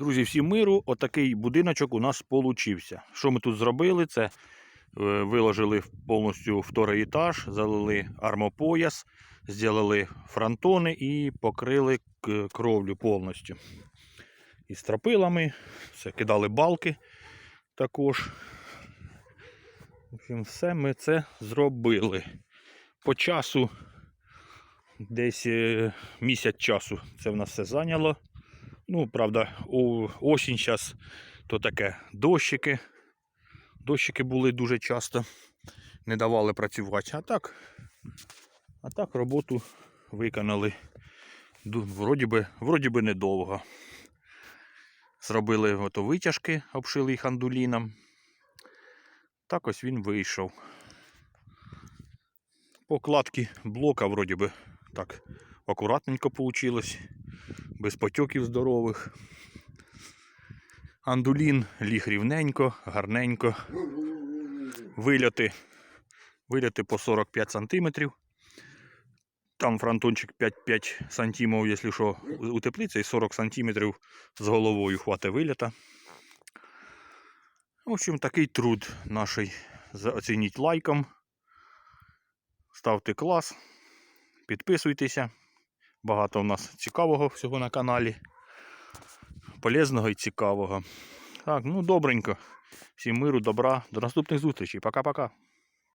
Друзі, всім миру, отакий будиночок у нас получився. Що ми тут зробили? Це е, виложили повністю вторий етаж, залили армопояс, зробили фронтони і покрили кровлю повністю. І стропилами, все, кидали балки також. В общем, все ми це зробили. По часу, десь е, місяць часу це в нас все зайняло. Ну, правда, осінь зараз то таке дощики. Дощики були дуже часто, не давали працювати. А так, а так роботу виконали. Вроді би, вроді би недовго. Зробили ото витяжки, обшили їх андуліном. Так ось він вийшов. Покладки блока вроді би так акуратненько вийшло без потьоків здорових. Андулін ліг рівненько, гарненько. Вильоти, вильоти по 45 см. Там фронтончик 5-5 см, якщо що, у теплиці, і 40 см з головою хватить виліта. В общем, такий труд наший. Оцініть лайком. Ставте клас, підписуйтеся. Багато у нас цікавого всього на каналі. Полезного і цікавого. Так, ну добренько. Всім миру, добра. До наступних зустрічей. Пока-пока.